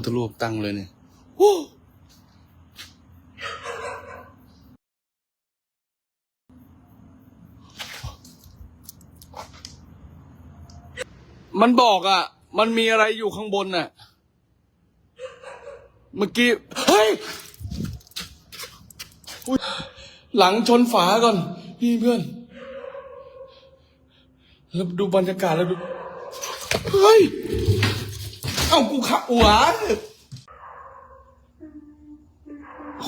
พุทธรูปตั้งเลยเนี่ยมันบอกอะ มันมีอะไรอยู่ข้างบนน่ะ เมื่อกี้ เฮ้ยอุ๊ยหลังชนฝาก่อน พี่เพื่อน แล้วดูบรรยากาศแล้วดู เฮ้ย เอ้ากูขับหัวโอ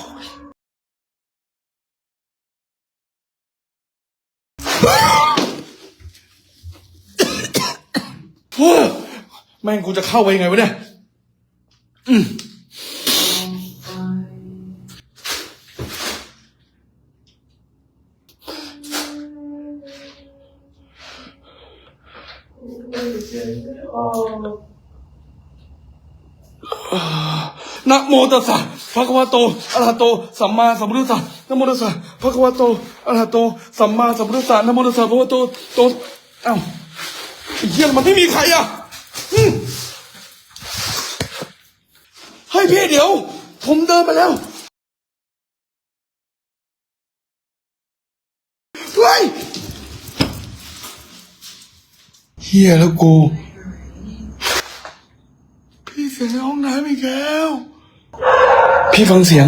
้ยแม่งกูจะเข้าไปยังไงวะเนี่ย นะโมตัสสะภะคะวะโตอะระหะโต สัมมาสัมพุทธัสสะนะโมตัสสะภะคะวะโตอะระหะโต สัมมาสัมพุทธัสสะนะโมตัสสะภะคะวะโตโตเอ้าไอ้เหี้ยมันไม่มีใครอะอืมเฮ้ยพี่เดี๋ยว ผมเดินไปแล้วเฮ้ยเฮียแล้วกู พี่เสียงในห้องน้ำอีก แล้ว พี่ฟังเสียง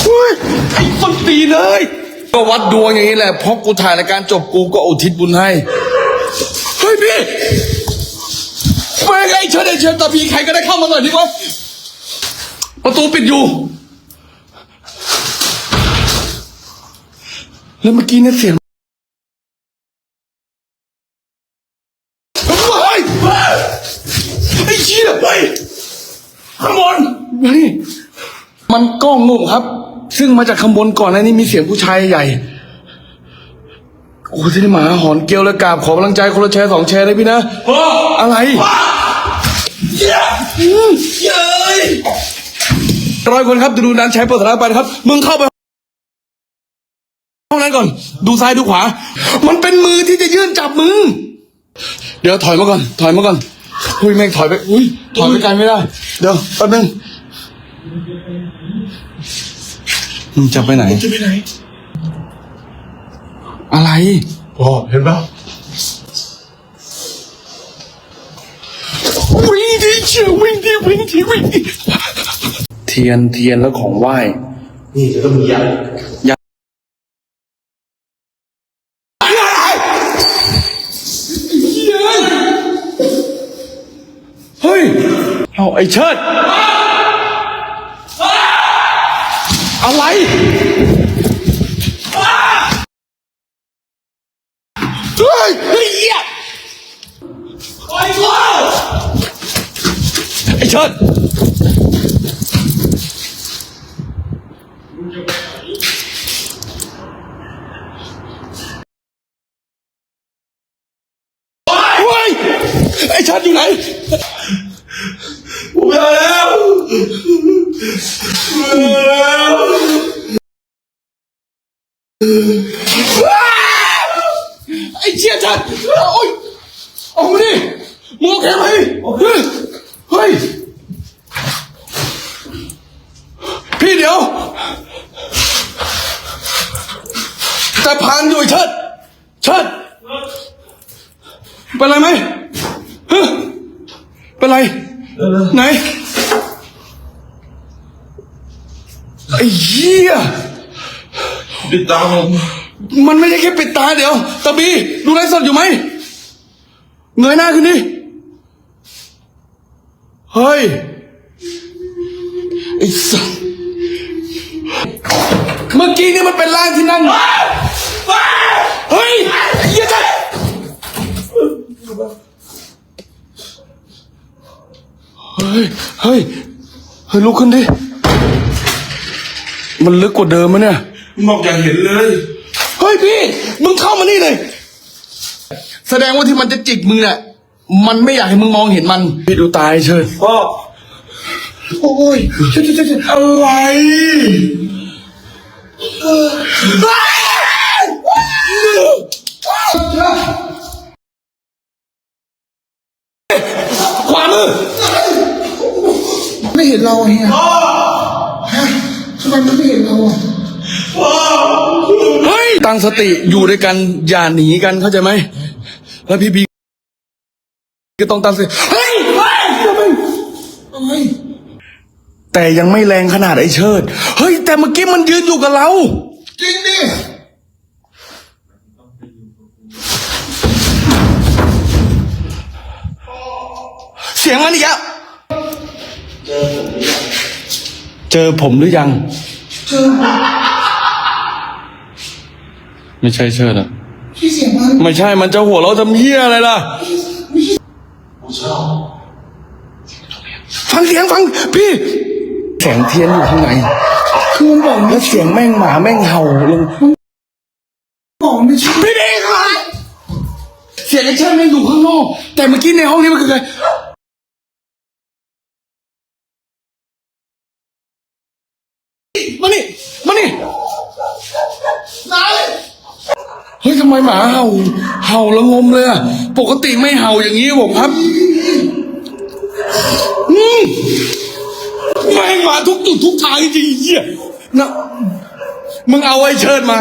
เฮ้ยไอ้ส้นตีเลย ก็วัดดวงอย่างนี้แหละเพราะกูถ่ายรายการจบกูก็อุทิศบุญให้ เฮ้ยพี่แม่งไอ้เชิญไอ้เชิญตาพีใครก็ได้เข้ามาหน่อยดิวะประตูปิดอยู่ แล้วเมื่อกี้เนี่ยเสียง เฮ้ยไอ้เชี่ยเฮ้ยข้างบนนี่ มันกล้องนุ่มครับ ซึ่งมาจากข้างบนก่อนหน้านี้มีเสียงผู้ชายใหญ่ โอ้ที่หมาหอนเกลียวและกราบขอกำลังใจคนละแชร์สองแชร์เลยพี่นะ อะไรเย้ยร้อยคนครับดูนั้นใช้เปิดสถานไปนะครับ มึงเข้าไปห้องนั้นก่อน ดูซ้ายดูขวา มันเป็นมือที่จะยื่นจับมึง เดี๋ยวถอยมาก่อน ถอยมาก่อน อุ้ยแม่งถอยไป อุ้ยถอยไปไกลไม่ได้ เดี๋ยวแป๊บนึง มึงจะไปไหน จะไปไหน อะไรพ่อเห็นป่ะวิ่งดิเชียววิ่งดิวิ่งดิวิ่งดิเทียนเทียนแล้วของไหว้ นี่จะต้องมียันเฮ้ยเอาไอ้เชิด อะไรเฮ้ยเฮ้ยเหี้ยไอ้เชิดเฮ้ยไอ้เชิดอยู่ไหนกูมาแล้วมาแล้ว ไอ้เชี่ยชัดโอ้ยออกมาดิมึงโอเคไหมเฮ้ยเฮ้ย พี่เดี๋ยว แต่พานอยู่ไอ้เชิดเชิดเป็นไรไหมฮะเป็นไร ไหน ไอ้เหี้ยปิดตาผมมันไม่ใช่แค่ปิดตาเดี๋ยวตาบีดูไลฟ์สดอยู่ไหมเงยหน้าขึ้นดิเฮ้ยไอ้สัสเมื่อกี้นี่มันเป็นร่างที่นั่งเฮ้ยเหี้ยจัดเฮ้ยเฮ้ยเฮ้ยลุกขึ้นดิ มันลึกกว่าเดิมมะเนี่ยมองอย่าเห็นเลย เฮ้ยพี่ มึงเข้ามานี่เลย แสดงว่าที่มันจะจิกมึงเนี่ยมันไม่อยากให้มึงมองเห็นมัน พี่ดูตายเชิญพ่อ โอ้ยเชิญเชิญเชิญอะไรเขวามือไม่เห็นเราเฮีย พ่อ ทำไมมันไม่เห็นเราอะเฮ้ยตั้งสติอยู่ด้วยกันอย่าหนีกันเข้าใจไหมแล้วพี่บีก็ต้องตั้งสติเฮ้ยเฮ้ยทำไมเฮ้ยแต่ยังไม่แรงขนาดไอ้เชิด เฮ้ย แต่เมื่อกี้มันยืนอยู่กับเรา จริงดิเสียงมันอีกแล้ว เจอผมหรือยังเจอไม่ใช่เชิดอะ พี่เสียงมันไม่ใช่มันจะหัวเราะทำเหี้ยอะไรล่ะฟังเสียงฟังพี่แสงเทียนอยู่ข้างในคือมันบอกแล้วเสียงแม่งหมาแม่งเห่าลงบอกไม่ใช่พี่ดีครับเสียงไอ้เชิดแม่งอยู่ข้างนอกแต่เมื่อกี้ในห้องนี้มันคือใคร มานี่ มานี่นายเฮ้ยทำไมหมาเห่า เห่าละงมเลยอะปกติไม่เห่าอย่างนี้ผมครับอืมแม่งมาทุกจุดทุกทางจริงเหี้ยนะมึงเอาไอ้เชิดมา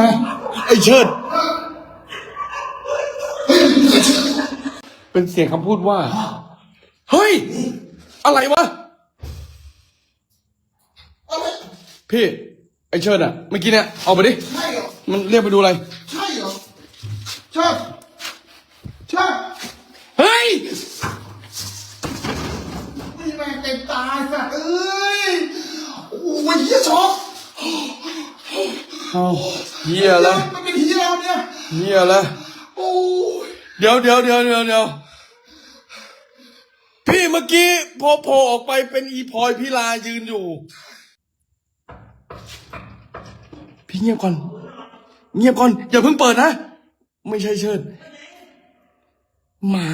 ไอ้เชิด เป็นเสียงคำพูดว่า เฮ้ย อะไรวะ พี่ไอ้เชิดอะเมื่อกี้เนี่ยเอาไปดิ ใช่เหรอ มันเรียกไปดูอะไร ใช่เหรอใช่ใช่เฮ้ยมีแม่งเต็มตาไอ้สัตว์เอ้ย โอ้ยเฮียช็อกเอาเฮียแล้วมันเป็นเฮียแล้วเนี่ยเฮียแล้วโอ้ยเดี๋ยวเดี๋ยวเดี๋ยวเดี๋ยวเดี๋ยวพี่เมื่อกี้พอโผล่ออกไปเป็นอีพลอยพิลายืนอยู่ เงียบก่อน เงียบก่อน อย่าเพิ่งเปิดนะ ไม่ใช่เชิญ หมา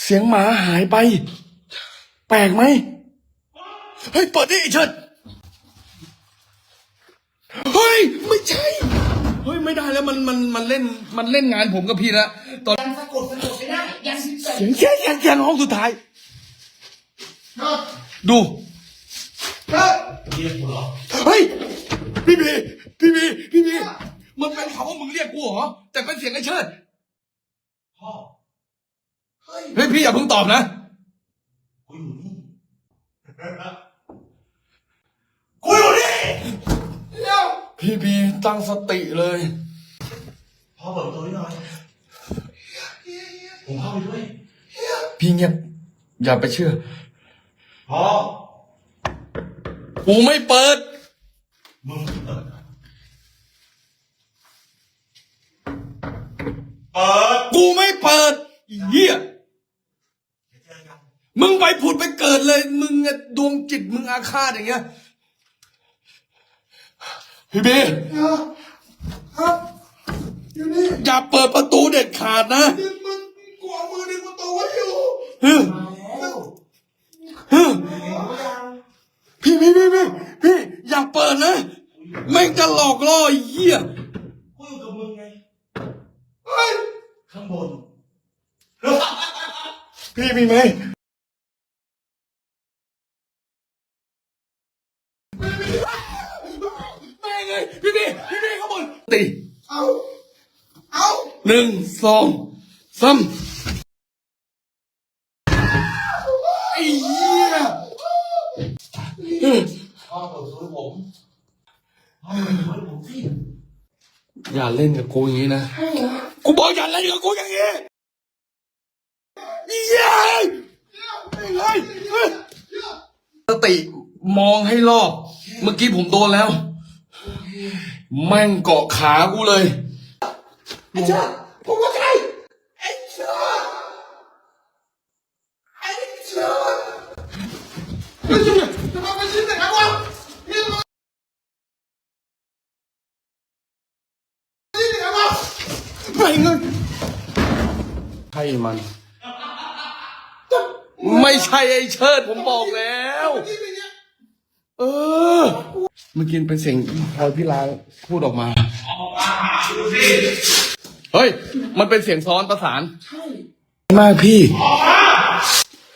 เสียงหมาหายไป แปลกไหม เฮ้ย เปิดดิไอ้เชิดเฮ้ย ไม่ใช่ เฮ้ย ไม่ได้แล้วมันมันมันเล่น มันเล่นงานผมกับพี่แล้วตอนยังสะกดสะกดไม่ได้ยังสิบเซนเสียงแค่แค่แค่ห้องสุดท้าย ครับดูครับเฮ้ย พี่บี พี่บี พี่บี มันเป็นคำว่ามึงเรียกกูเหรอ แต่เป็นเสียงไอ้เชิดเฮ้ย เฮ้ยพี่อย่าเพิ่งตอบนะกูอยู่นี่เดี๋ยวพี่บีตั้งสติเลย พ่อเปิดประตูให้หน่อย ผมเข้าไปด้วย พี่เงียบ อย่าไปเชื่อ พ่อ กูไม่เปิด มึงเปิด เปิดกูไม่เปิดอีเหี้ยเจอกันมึงไปผุดไปเกิดเลย มึงอะดวงจิตมึงอาฆาตอย่างเงี้ยพี่บีเดี๋ยวครับอยู่นี่อย่าเปิดประตูเด็ดขาดนะดึงมึงกลัวมือดึงประตูไว้อยู่ฮึฮึ พี่พี่พี่พี่พี่อย่าเปิดนะแม่งจะหลอกล่อไอ้เหี้ยกูอยู่กับมึงไงเฮ้ยข้างบน พี่มีไหมแม่งเลยพี่พี่พี่พี่ข้างบนตีเอาเอาหนึ่งสองสามไอ้เหี้ยอืม พ่อเปิดประตูให้ผมพ่อเปิดประตูให้ผมสิอย่าเล่นกับกูอย่างนี้นะกูบอกอย่าเล่นกับกูอย่างนี้เย้เฮ้ยเฮ้ยสติมองให้รอบ เมื่อกี้ผมโดนแล้ว แม่งเกาะขากูเลย ไอ้เจ้าผมว่าใครไอ้เจ้าไอ้เจ้าไอ้เจ้าทำไมมันชิ้นอย่างนั้นวะนี่มันชิ้นอย่างนั้นวะ ไม่เงินใช่มัน ไม่ใช่ไอ้เชิดผมบอกแล้วนี่เป็นเนี่ยเออ เมื่อกี้เป็นเสียงพลอยพิลาพูดออกมา เฮ้ย มันเป็นเสียงซ้อนประสาน ใช่มากพี่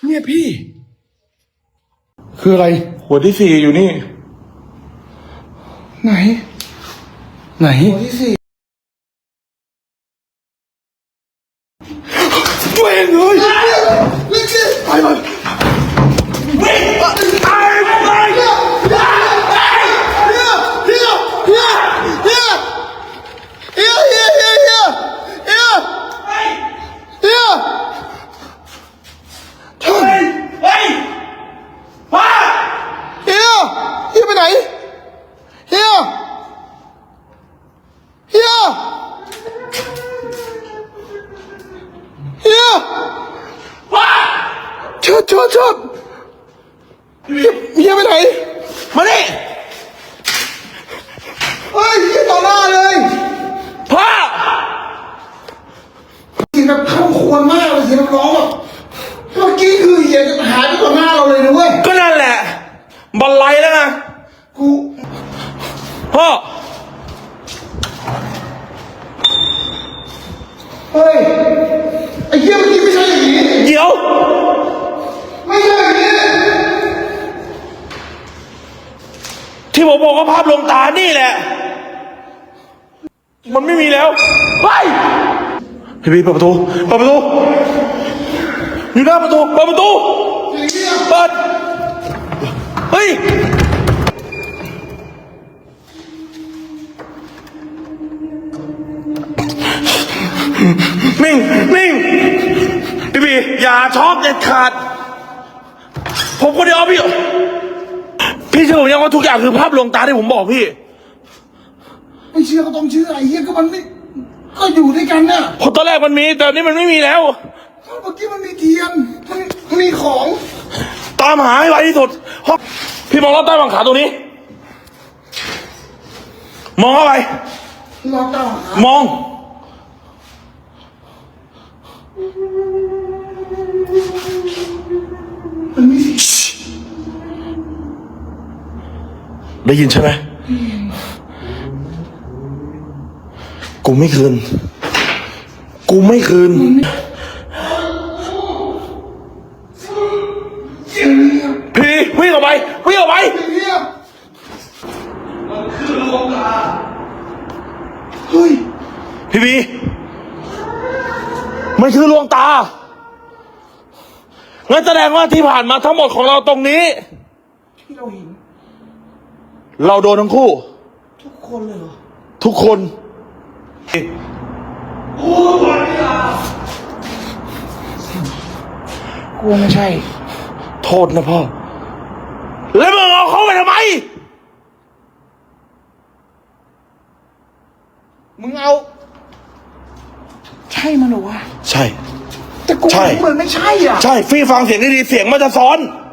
เนี่ยพี่ คืออะไร หัวที่สี่อยู่นี่ ไหน ไหน หัวที่สี่ 佢。你知？系？ เชิดเชิดเชิดเฮียเฮียไปไหน มาดิเฮ้ยเฮียต่อหน้าเลยป้าเสียงแบบเข้าควรมากเลยเสียงแบบร้องแบบเมื่อกี้คือเฮียจะหายไปต่อหน้าเราเลยนะเว้ยก็นั่นแหละบันไลแล้วนะกูพ่อเฮ้ย ที่ผมบอกว่าภาพลวงตานี่แหละ มันไม่มีแล้วไปพี่พี่เปิดประตูเปิดประตูอยู่หน้าประตูเปิดประตูเฮียเปิดเฮ้ยนิ่งนิ่งพี่พี่อย่าช็อกเด็ดขาด ผมคนเดียวพี่ พี่เชื่อผมยังว่าทุกอย่างคือภาพลวงตาที่ผมบอกพี่ ไม่เชื่อก็ต้องเชื่อไอ้เฮียก็มันไม่ก็อยู่ด้วยกันน่ะเพราะตอนแรกมันมี แต่อันนี้มันไม่มีแล้ว เมื่อกี้มันมีเทียนมันมันมีของ ตามหาให้ไวที่สุดห้องพี่มองรอบใต้บังขาตรงนี้ มองเข้าไปเราตามหามอง มันมีสิ ได้ยินใช่ไหมกูไม่คืน กูไม่คืน พี่วิ่งออกไปวิ่งออกไปไอ้เฮียคือลวงตาเฮ้ย พี่บีมันคือลวงตา งั้นแสดงว่าที่ผ่านมาทั้งหมดของเราตรงนี้ ที่เราเห็น เราโดนทั้งคู่ ทุกคนเลยเหรอ ทุกคนกลัวไม่ใช่ โทษนะพ่อ แล้วมึงเอาเขาไปทำไม มึงเอา ใช่มันเหรอวะ ใช่ แต่กูใช่ เหมือนไม่ใช่อะ ใช่ฟี่ฟังเสียงดีๆเสียงมันจะซ้อนเ